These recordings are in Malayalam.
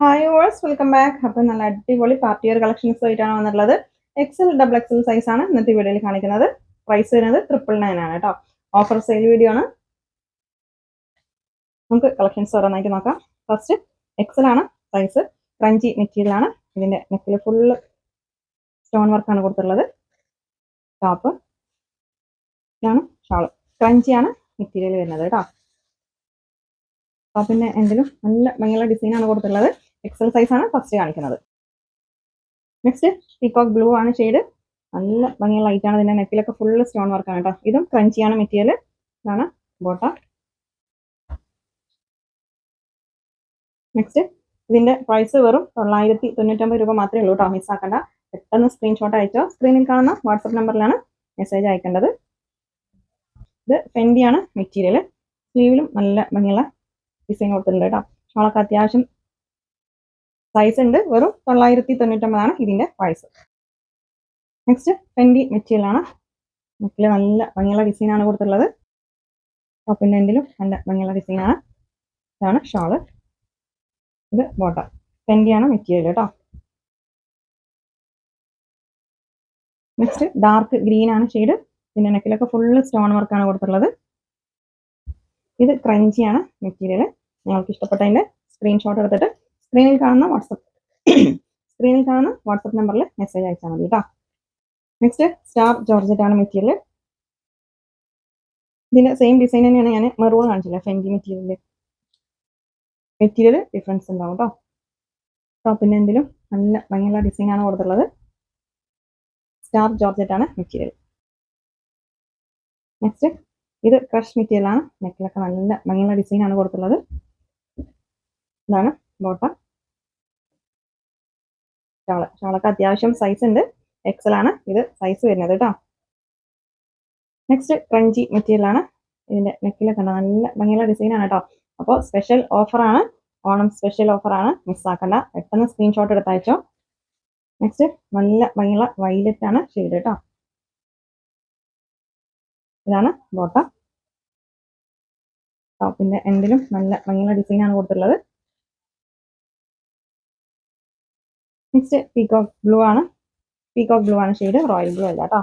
ഹായ് ഓൾസ് വെൽക്കം ബാക്ക് അപ്പം നല്ല അടിപൊളി പാർട്ടി വെയർ കളക്ഷൻസ് ആയിട്ടാണ് വന്നിട്ടുള്ളത്. എക്സൽ ഡബിൾ എക്സൽ സൈസ് ആണ് ഇന്നത്തെ വീഡിയോയിൽ കാണിക്കുന്നത്. പ്രൈസ് വരുന്നത് ട്രിപ്പിൾ നയൻ ആണ് കേട്ടോ ഓഫർ സെയിൽ വീഡിയോ ആണ്. നമുക്ക് കളക്ഷൻസ് ഓരോന്നായിട്ട് നോക്കാം. ഫസ്റ്റ് എക്സൽ ആണ് സൈസ് ക്രഞ്ചി മെറ്റീരിയൽ ആണ്. ഇതിന്റെ നെക്കിൽ ഫുള്ള് സ്റ്റോൺ വർക്കാണ് കൊടുത്തിട്ടുള്ളത്. ടോപ്പ് ഇതാണ് ഷാൾ. ക്രഞ്ചിയാണ് മെറ്റീരിയൽ വരുന്നത് കേട്ടോ ടോപ്പിന്റെ എന്തെങ്കിലും നല്ല ഭംഗിയുള്ള ഡിസൈനാണ് കൊടുത്തിട്ടുള്ളത്. എക്സൽ ആണ് ഫസ്റ്റ് കാണിക്കുന്നത്. നെക്സ്റ്റ് പീകോക്ക് ബ്ലൂ ആണ് ഷെയ്ഡ് നല്ല ഭംഗിയുള്ള ലൈറ്റ് ആണ് ഇതിന്റെ നെക്കിലൊക്കെ ഫുള്ള് സ്റ്റോൺ വർക്കാണ് കേട്ടോ ഇതും ക്രഞ്ചിയാണ് മെറ്റീരിയൽ ഇതാണ് ബോട്ട നെക്സ്റ്റ് ഇതിന്റെ പ്രൈസ് വെറും തൊള്ളായിരത്തി തൊണ്ണൂറ്റൊമ്പത് രൂപ മാത്രമേ ഉള്ളൂ കേട്ടോ മിസ്സാക്കണ്ട പെട്ടെന്ന് സ്ക്രീൻഷോട്ട് അയച്ചോ. സ്ക്രീനിൽ കാണുന്ന വാട്സപ്പ് നമ്പറിലാണ് മെസ്സേജ് അയക്കേണ്ടത്. ഇത് ഫെൻഡിയാണ് മെറ്റീരിയൽ സ്ലീവിലും നല്ല ഭംഗിയുള്ള ഡിസൈൻ കൊടുത്തിട്ടുണ്ട് കേട്ടോ ഷോളൊക്കെ അത്യാവശ്യം സൈസ് ഉണ്ട്. വെറും തൊള്ളായിരത്തി തൊണ്ണൂറ്റൊമ്പതാണ് ഇതിന്റെ പ്രൈസ് നെക്സ്റ്റ് ഫെൻഡി മെറ്റീരിയൽ ആണ്. നെക്കിൽ നല്ല ഭംഗിയുള്ള ഡിസൈൻ ആണ് കൊടുത്തിട്ടുള്ളത്. ടോപ്പിന്റെ എൻഡിലും നല്ല ഭംഗിയുള്ള ഡിസൈൻ ആണ്. ഇതാണ് ഷോൾ ഇത് ബോട്ട ഫെൻഡിയാണ് മെറ്റീരിയൽ കേട്ടോ നെക്സ്റ്റ് ഡാർക്ക് ഗ്രീൻ ആണ് ഷെയ്ഡ് പിന്നെ നെക്കിലൊക്കെ ഫുള്ള് സ്റ്റോൺ വർക്കാണ് കൊടുത്തിട്ടുള്ളത്. ഇത് ക്രഞ്ചിയാണ് മെറ്റീരിയൽ നിങ്ങൾക്ക് ഇഷ്ടപ്പെട്ടതിന്റെ സ്ക്രീൻഷോട്ട് എടുത്തിട്ട് സ്ക്രീനിൽ കാണുന്ന വാട്സപ്പ് സ്ക്രീനിൽ കാണുന്ന വാട്സപ്പ് നമ്പറിൽ മെസ്സേജ് അയച്ചാൽ മതി കേട്ടോ നെക്സ്റ്റ് സ്റ്റാർ ജോർജറ്റ് ആണ് മെറ്റീരിയൽ ഇതിന്റെ സെയിം ഡിസൈൻ തന്നെയാണ് ഞാൻ മെറൂൺ കാണിച്ചില്ല ഫെൻഡി മെറ്റീരിയലിന്റെ മെറ്റീരിയൽ ഡിഫറൻസ് ഉണ്ടാവും കേട്ടോ ടോപ്പിന്റെ എന്തിലും നല്ല ഭംഗിയുള്ള ഡിസൈൻ ആണ് കൊടുത്തിട്ടുള്ളത്. സ്റ്റാർ ജോർജറ്റ് ആണ് മെറ്റീരിയൽ നെക്സ്റ്റ് ഇത് ക്രഷ് മെറ്റീരിയൽ ആണ്. നെക്കിലൊക്കെ നല്ല ഭംഗിയുള്ള ഡിസൈൻ ആണ് കൊടുത്തിട്ടുള്ളത്. ഇതാണ് ബോട്ട ഷാൾ ഷാളൊക്കെ അത്യാവശ്യം സൈസ് ഉണ്ട്. എക്സൽ ആണ് ഇത് സൈസ് വരുന്നത് കേട്ടോ നെക്സ്റ്റ് ക്രഞ്ചി മെറ്റീരിയൽ ആണ്. ഇതിന്റെ നെക്കിലൊക്കെ കണ്ട നല്ല ഭംഗിയുള്ള ഡിസൈൻ ആണ് കേട്ടോ അപ്പോൾ സ്പെഷ്യൽ ഓഫർ ആണ്. ഓണം സ്പെഷ്യൽ ഓഫർ ആണ്. മിസ്സാക്കണ്ട പെട്ടെന്ന് സ്ക്രീൻഷോട്ട് എടുത്തയച്ചോ. നെക്സ്റ്റ് നല്ല ഭംഗിയുള്ള വൈലറ്റ് ആണ് ഷെയ്ഡ് കേട്ടോ ഇതാണ് ബോട്ടം ടോപ്പിന്റെ എൻഡിലും നല്ല ഭംഗിയുള്ള ഡിസൈൻ ആണ് കൊടുത്തിട്ടുള്ളത്. നെക്സ്റ്റ് പീകോക്ക് ബ്ലൂ ആണ്. പീകോക്ക് ബ്ലൂ ആണ് ഷെയ്ഡ് റോയൽ ബ്ലൂ അല്ല കേട്ടോ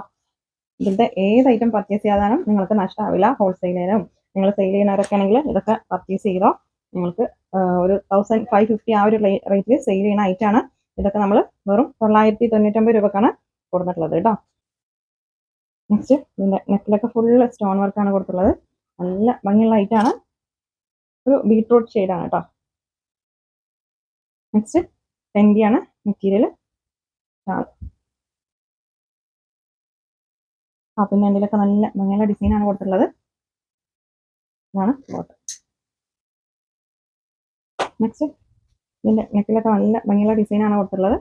ഇതിന്റെ ഏത് ഐറ്റം പർച്ചേസ് ചെയ്താലും നിങ്ങൾക്ക് നഷ്ടമാവില്ല ഹോൾസെയിലും നിങ്ങൾ സെയിൽ ചെയ്യുന്നവരൊക്കെ ആണെങ്കിൽ ഇതൊക്കെ പർച്ചേസ് ചെയ്തോ. നിങ്ങൾക്ക് ഒരു തൗസൻഡ് ഫൈവ് ഫിഫ്റ്റി ആ ഒരു റേറ്റിൽ സെയിൽ ചെയ്യുന്ന ഐറ്റാണ് ഇതൊക്കെ നമ്മൾ വെറും തൊള്ളായിരത്തി തൊണ്ണൂറ്റൊമ്പത് രൂപക്കാണ് കൊടുത്തിട്ടുള്ളത് കേട്ടോ നെക്സ്റ്റ് ഇതിന്റെ നെക്കിലൊക്കെ ഫുള്ള് സ്റ്റോൺ വർക്കാണ് കൊടുത്തിട്ടുള്ളത്. നല്ല ഭംഗിയുള്ള ഐറ്റാണ് ഒരു ബീട്രൂട്ട് ഷെയ്ഡാണ് കേട്ടോ നെക്സ്റ്റ് പെൻഡിയാണ് മെറ്റീരിയൽ ആ. പിന്നെ അതിലൊക്കെ നല്ല ഭംഗിയുള്ള ഡിസൈൻ ആണ് കൊടുത്തിട്ടുള്ളത്. ഇതാണ് ബോട്ട് നെക്സ്റ്റ് ഇതിന്റെ നെക്കിലൊക്കെ നല്ല ഭംഗിയുള്ള ഡിസൈൻ ആണ് കൊടുത്തിട്ടുള്ളത്.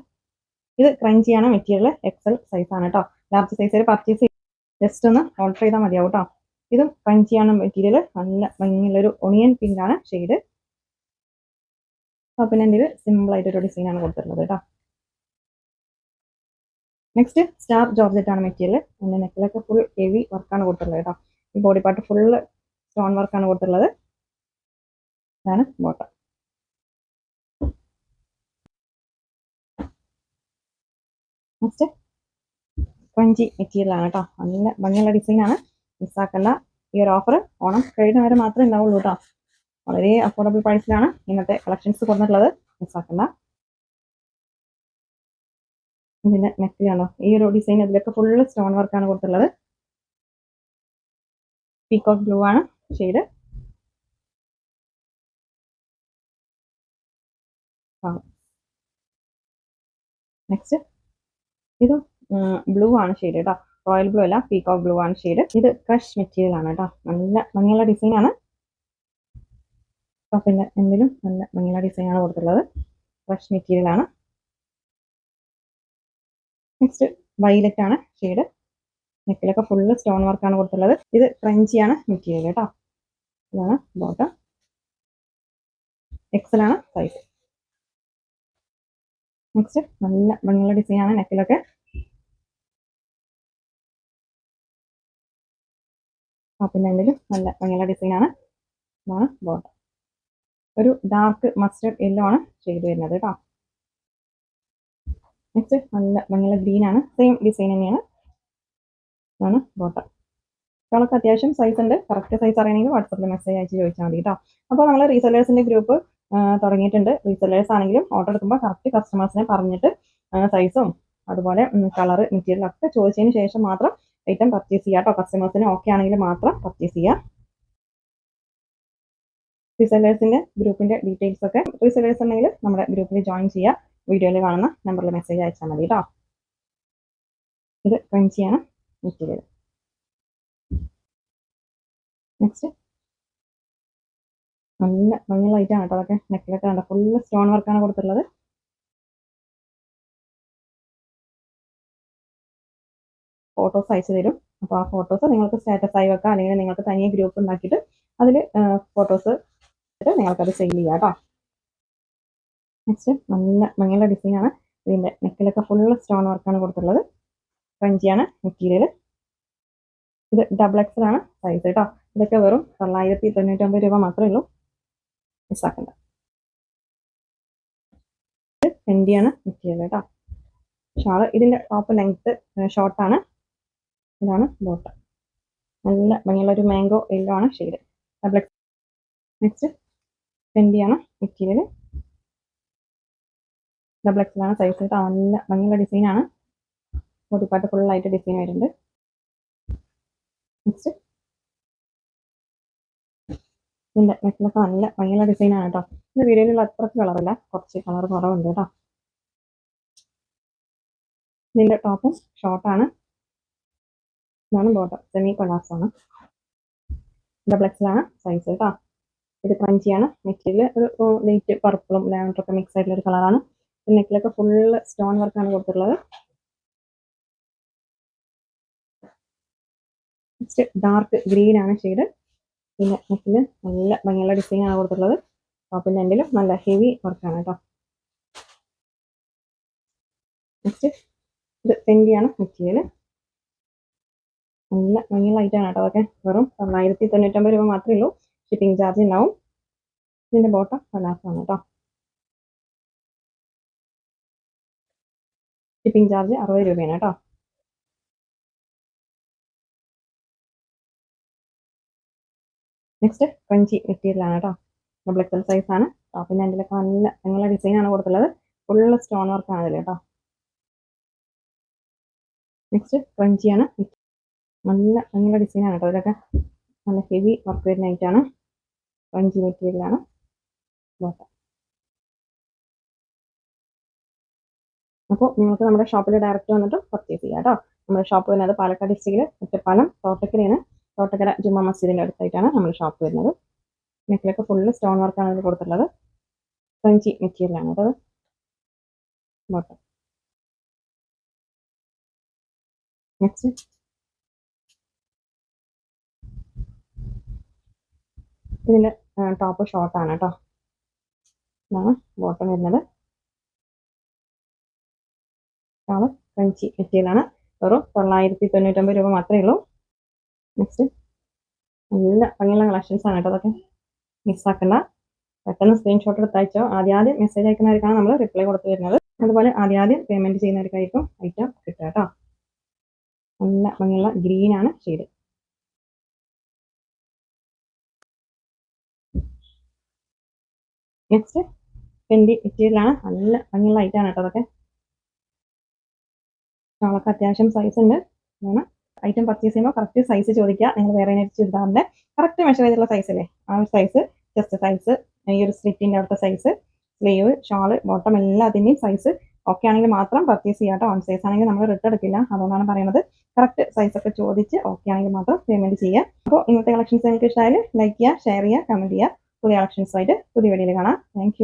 ഇത് ക്രഞ്ചിയാണ് മെറ്റീരിയൽ എക്സൽ സൈസ് ആണ് കേട്ടോ ലാർജ് സൈസിൽ പർച്ചേസ് ജസ്റ്റ് ഒന്ന് ഓർഡർ ചെയ്താൽ മതിയാവും കേട്ടോ ഇതും ക്രഞ്ചിയാണ് മെറ്റീരിയൽ നല്ല ഭംഗിയുള്ള ഒരു ഒണിയൻ ആണ് ഷെയ്ഡ് പിന്നെ എന്റെ ഡിസൈൻ ആണ് കൊടുത്തിട്ടുള്ളത് കേട്ടോ. നെക്സ്റ്റ് സ്റ്റാർ ജോർജറ്റ് ആണ് മെറ്റീരിയൽ. എന്റെ നെക്കിലൊക്കെ ഫുൾ ഹെവി വർക്കാണ് കൊടുത്തിട്ടുള്ളത് കേട്ടോ. ഈ ബോഡി പാർട്ട് ഫുള്ള് സ്റ്റോൺ വർക്കാണ് കൊടുത്തിട്ടുള്ളത് ഇതാണ് ബോട്ടം നെക്സ്റ്റ് ക്രഞ്ചി മെറ്റീരിയൽ ആണ് കേട്ടോ. നല്ല ഭംഗിയുള്ള ഡിസൈൻ ആണ്. മിസ്സാക്കണ്ട ഈ ഒരു ഓഫർ ഓണം കഴിയുന്ന വരെ മാത്രമേ ഉണ്ടാവുള്ളൂ കേട്ടോ. വളരെ അഫോർഡബിൾ പ്രൈസിലാണ് ഇന്നത്തെ കളക്ഷൻസ് കൊടുത്തിട്ടുള്ളത്. മിസ്സാക്കണ്ട ഇതിന്റെ നെക്കിലാണോ ഈ ഒരു ഡിസൈൻ ഇതിലൊക്കെ ഫുള്ള് സ്റ്റോൺ വർക്കാണ് കൊടുത്തിട്ടുള്ളത്. പീക്കോക്ക് ബ്ലൂ ആണ് ഷെയ്ഡ് നെക്സ്റ്റ് ഇത് ബ്ലൂ ആണ് ഷെയ്ഡ് കേട്ടോ. റോയൽ ബ്ലൂ അല്ല പീക്കോക്ക് ബ്ലൂ ആണ് ഷെയ്ഡ് ഇത് ക്രഷ് മെറ്റീരിയൽ ആണ് കേട്ടോ. നല്ല ഭംഗിയുള്ള ഡിസൈൻ ആണ്. ടോപ്പിന്റെ എന്തിലും നല്ല ഭംഗിയുള്ള ഡിസൈൻ ആണ് കൊടുത്തിട്ടുള്ളത്. ഫ്രഷ് മെറ്റീരിയൽ ആണ്. നെക്സ്റ്റ് വൈലറ്റ് ആണ് ഷെയ്ഡ് നെക്കിലൊക്കെ ഫുള്ള് സ്റ്റോൺ വർക്കാണ് കൊടുത്തിട്ടുള്ളത്. ഇത് ക്രഞ്ചിയാണ് മെറ്റീരിയൽ കേട്ടോ. ഇതാണ് ബോട്ടം എക്സൽ ആണ് സൈസ് നെക്സ്റ്റ് നല്ല ഭംഗിയുള്ള ഡിസൈൻ ആണ് നെക്കിലൊക്കെ ടോപ്പിന്റെ എൻഡിലും നല്ല ഭംഗിയുള്ള ഡിസൈൻ ആണ്. ഇതാണ് ബോട്ടം ഒരു ഡാർക്ക് മസ്റ്റർഡ് യെല്ലോ ആണ് ഷെയ്ഡ് വരുന്നത് കേട്ടോ നെക്സ്റ്റ് നല്ല ഭംഗിയുള്ള ഗ്രീൻ ആണ്. സെയിം ഡിസൈൻ തന്നെയാണ്. ഇതാണ് ബോട്ടം നമുക്ക് അത്യാവശ്യം സൈസ് ഉണ്ട്. കറക്റ്റ് സൈസ് അറിയണമെങ്കിൽ വാട്സപ്പിൽ മെസ്സേജ് അയച്ച് ചോദിച്ചാൽ മതി കേട്ടോ അപ്പോൾ നമ്മൾ റീസെല്ലേഴ്സിന്റെ ഗ്രൂപ്പ് തുടങ്ങിയിട്ടുണ്ട്. റീസെല്ലേഴ്സ് ആണെങ്കിലും ഓർഡർ എടുക്കുമ്പോൾ കറക്റ്റ് കസ്റ്റമേഴ്സിനെ പറഞ്ഞിട്ട് സൈസും അതുപോലെ കളർ മെറ്റീരിയൽ ഒക്കെ ചോദിച്ചതിന് ശേഷം മാത്രം ഐറ്റം പർച്ചേസ് ചെയ്യുക കേട്ടോ കസ്റ്റമേഴ്സിന് ഓക്കെ ആണെങ്കിൽ മാത്രം പർച്ചേസ് ചെയ്യുക റീസെല്ലേഴ്സിന്റെ ഗ്രൂപ്പിന്റെ ഡീറ്റെയിൽസ് ഒക്കെ റീസെല്ലേഴ്സ് ഉണ്ടെങ്കിൽ നമ്മുടെ ഗ്രൂപ്പിൽ ജോയിൻ ചെയ്യുക. വീഡിയോയിൽ കാണുന്ന നമ്പറിൽ മെസ്സേജ് അയച്ചാൽ മതി കേട്ടോ ഇത് ക്രഞ്ചിയാണ് മെറ്റീരിയൽ നെക്സ്റ്റ് നല്ല ഭംഗി ലൈറ്റ് ആണ് കേട്ടോ അതൊക്കെ. നെക്കിലൊക്കെ കണ്ട? ഫുൾ സ്റ്റോൺ വർക്കാണ് കൊടുത്തിട്ടുള്ളത്. ഫോട്ടോസ് അയച്ചു തരും. അപ്പോൾ ആ ഫോട്ടോസ് നിങ്ങൾക്ക് സ്റ്റാറ്റസ് ആയി വെക്കാം. അല്ലെങ്കിൽ നിങ്ങൾക്ക് തനിയെ ഗ്രൂപ്പ് ഉണ്ടാക്കിയിട്ട് അതിൽ ഫോട്ടോസ് ഇട്ട് നിങ്ങൾക്കത് സെയിൽ ചെയ്യാം കേട്ടോ. നെക്സ്റ്റ് നല്ല ഭംഗിയുള്ള ഡിസൈനാണ് ഇതിന്റെ നെക്കിലൊക്കെ ഫുൾ സ്റ്റോൺ വർക്കാണ് കൊടുത്തിട്ടുള്ളത്. ക്രഞ്ചിയാണ് മെറ്റീരിയൽ ഇത് ഡബിൾ എക്സൽ ആണ് സൈസ് കേട്ടോ. ഇതൊക്കെ വെറും തൊള്ളായിരത്തി തൊണ്ണൂറ്റൊമ്പത് രൂപ മാത്രമേ ഉള്ളൂ. മിസ്സാക്കണ്ട ഇത് ഫെൻഡിയാണ് മെറ്റീരിയൽ കേട്ടോ. ഷാൾ ഇതിന്റെ ടോപ്പ് ലെങ്ത്ത് ഷോർട്ടാണ് ഇതാണ് ബോട്ടം നല്ല ഭംഗിയുള്ള ഒരു മാംഗോ യെല്ലോ ആണ് ഷെയ്ഡ് ഡബിൾ എക്സ് നെക്സ്റ്റ് ഫെൻഡിയാണ് മെറ്റീരിയൽ ഡബിൾ എക്സൽ ആണ് സൈസ് കേട്ടോ നല്ല ഭംഗിയുള്ള ഡിസൈനാണ് ബോഡിപ്പാട്ട് ഫുള്ളായിട്ട് ഡിസൈൻ വരുന്നുണ്ട്. നെക്സ്റ്റ് ഇതിന്റെ നെക്കിലൊക്കെ നല്ല ഭംഗിയുള്ള ഡിസൈനാണ് കേട്ടോ ഇത് വീഡിയോയിലുള്ള അത്രയ്ക്ക് കളറില്ല കുറച്ച് കളർ കുറവുണ്ട് കേട്ടോ ഇതിന്റെ ടോപ്പും ഷോർട്ടാണ് ഇതാണ് ബോട്ടം സെമി കൊളാസ് ആണ് ഡബിൾ ആണ് സൈസ് കേട്ടോ ഇത് ക്രഞ്ചിയാണ് മെറ്റീരിയൽ ഒരു ലൈറ്റ് പർപ്പിളും ലാവൻഡറും ഒക്കെ മിക്സ് ആയിട്ടുള്ള ഒരു കളറാണ് നെക്കിലൊക്കെ ഫുൾ സ്റ്റോൺ വർക്കാണ് കൊടുത്തിട്ടുള്ളത്. നെക്സ്റ്റ് ഡാർക്ക് ഗ്രീൻ ആണ് ഷെയ്ഡ് പിന്നെ നെക്കിൽ നല്ല ഭംഗിയുള്ള ഡിസൈൻ ആണ് കൊടുത്തിട്ടുള്ളത്. ടോപ്പിന്റെ എൻഡിലും നല്ല ഹെവി വർക്കാണ് കേട്ടോ നെക്സ്റ്റ് ഇത് ഫെൻഡിയാണ് മെറ്റീരിയൽ നല്ല ഭംഗിയുള്ള ഐറ്റമാണ് കേട്ടോ അതൊക്കെ. വെറും തൊള്ളായിരത്തി തൊണ്ണൂറ്റമ്പത് രൂപ മാത്രമേ ഉള്ളൂ. ഷിപ്പിംഗ് ചാർജ് ഉണ്ടാവും ഇതിന്റെ ബോട്ടം ആണ് കേട്ടോ ഷിപ്പിംഗ് ചാർജ് അറുപത് രൂപയാണ് കേട്ടോ നെക്സ്റ്റ് ക്രഞ്ചി മെറ്റീരിയൽ ആണ് കേട്ടോ ഡബിൾ എക്സൽ സൈസ് ആണ്. പിന്നെ അതിലൊക്കെ നല്ല ഡിസൈൻ ആണ് കൊടുത്തുള്ളത് ഫുള്ള് സ്റ്റോൺ വർക്ക് ആണ് ഇതിൽ കേട്ടോ നെക്സ്റ്റ് ക്രഞ്ചിയാണ് നല്ല ഡിസൈൻ ആണ് കേട്ടോ ഇതിലൊക്കെ നല്ല ഹെവി വർക്ക് വരുന്ന ഐറ്റാണ് ക്രഞ്ചി മെറ്റീരിയലാണ് ബോട്ടം അപ്പോൾ നിങ്ങൾക്ക് നമ്മുടെ ഷോപ്പിൽ ഡയറക്റ്റ് വന്നിട്ട് പർച്ചേസ് ചെയ്യാം കേട്ടോ നമ്മുടെ ഷോപ്പ് വരുന്നത് പാലക്കാട് ഡിസ്ട്രിക്റ്റിൽ ഒറ്റപ്പാലം തോട്ടക്കരയാണ്. തോട്ടക്കര ജുമാ മസ്ജിദിന്റെ അടുത്തായിട്ടാണ് നമ്മുടെ ഷോപ്പ് വരുന്നത്. നെക്കിലൊക്കെ ഫുള്ള് സ്റ്റോൺ വർക്കാണ് കൊടുത്തിട്ടുള്ളത്. സ്പഞ്ചി മെറ്റീരിയലാണ് കേട്ടോ ബോട്ടം നെക്സ്റ്റ് ഇതിന്റെ ടോപ്പ് ഷോർട്ടാണ് കേട്ടോ ഇതാണ് ബോട്ടം വരുന്നത്. ഷാൾ ക്രഞ്ചി മെറ്റീരിയലാണ് വെറും തൊള്ളായിരത്തി തൊണ്ണൂറ്റൊമ്പത് രൂപ മാത്രമേ ഉള്ളൂ. നെക്സ്റ്റ് നല്ല ഭംഗിയുള്ള കളക്ഷൻസ് ആണ് കേട്ടോ അതൊക്കെ. മിസ്സാക്കണ്ട പെട്ടെന്ന് സ്ക്രീൻഷോട്ട് എടുത്തയച്ചോ ആദ്യം ആദ്യം മെസ്സേജ് അയക്കുന്നവർക്കാണ് നമ്മൾ റിപ്ലൈ കൊടുത്ത് വരുന്നത്. അതുപോലെ ആദ്യം ആദ്യം പേയ്മെന്റ് ചെയ്യുന്നവർക്കായിരിക്കും ഐറ്റം കിട്ടുക കേട്ടോ നല്ല ഭംഗിയുള്ള ഗ്രീനാണ് ഷെയ്ഡ് നെക്സ്റ്റ് പെൻഡി മെറ്റീരിയലാണ് നല്ല ഭംഗിയുള്ള ഐറ്റാണ് കേട്ടോ അതൊക്കെ. നമ്മളൊക്കെ അത്യാവശ്യം സൈസ് ഉണ്ട്. അതാണ് ഐറ്റം പർച്ചേസ് ചെയ്യുമ്പോൾ കറക്റ്റ് സൈസ് ചോദിക്കുക. നിങ്ങൾ വേറെ ചുരിദാറിന്റെ കറക്റ്റ് മെഷർ ചെയ്തിട്ടുള്ള സൈസ് അല്ലേ? ആ ഒരു സൈസ് ജസ്റ്റ് സൈസ് ഈ ഒരു സ്ലിറ്റിന്റെ അടുത്ത സൈസ് സ്ലീവ് ഷാൾ ബോട്ടം എല്ലാത്തിന്റെയും സൈസ് ഓക്കെ ആണെങ്കിൽ മാത്രം പർച്ചേസ് ചെയ്യാം കേട്ടോ. ഓൺ സൈസ് ആണെങ്കിൽ നമ്മൾ റിട്ടേൺ എടുക്കില്ല. അതുകൊണ്ടാണ് പറയുന്നത്. കറക്റ്റ് സൈസ് ഒക്കെ ചോദിച്ച് ഓക്കെ ആണെങ്കിൽ മാത്രം പേയ്മെന്റ് ചെയ്യുക. അപ്പോൾ ഇന്നത്തെ കളക്ഷൻസ് നിങ്ങൾക്ക് ഇഷ്ടമായാലും ലൈക്ക് ചെയ്യുക ഷെയർ ചെയ്യുക കമന്റ് ചെയ്യുക. പുതിയ കളക്ഷൻസുമായിട്ട് പുതിയ വീഡിയോയിൽ കാണാം. താങ്ക്